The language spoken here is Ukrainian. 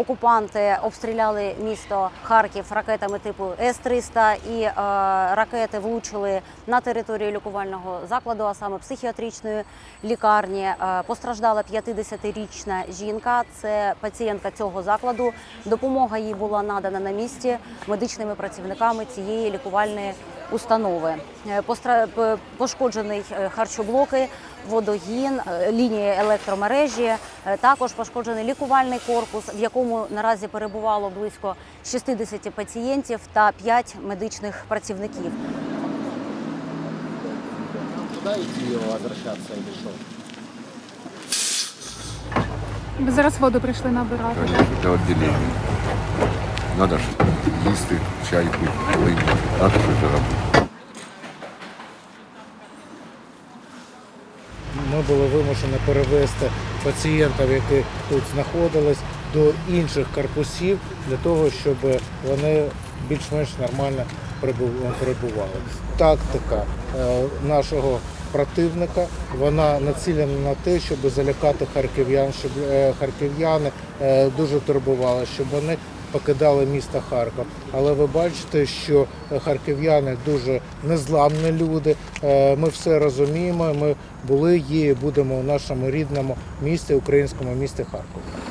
окупанти обстріляли місто Харків ракетами типу С-300 і е, ракети влучили на територію лікувального закладу, а саме психіатричної лікарні. Е, Постраждала 50-річна жінка. Це пацієнтка цього закладу. Допомога їй була надана на місці медичними працівниками цієї лікувальної установи. Е, Пошкоджений е, харчоблоки, водогін, е, лінії електромережі. Також пошкоджений лікувальний корпус, в якому наразі перебувало близько 60 пацієнтів та 5 медичних працівників. Куда идти возвращаться или что? Ви зараз воду прийшли набирати. Для отделения. Надо їсти, чай пить, пить. Надо же это Ми були вимушені перевести пацієнтів, які тут знаходились, до інших корпусів для того, щоб вони більш-менш нормально перебу- перебували. Тактика е, нашого противника вона націлена на те, щоб залякати харків'ян, щоб е, харків'яни е, дуже турбували, щоб вони покидали місто Харків. Але ви бачите, що харків'яни дуже незламні люди. Е, Ми все розуміємо. Ми були, є і будемо у нашому рідному місті, українському місті Харкові.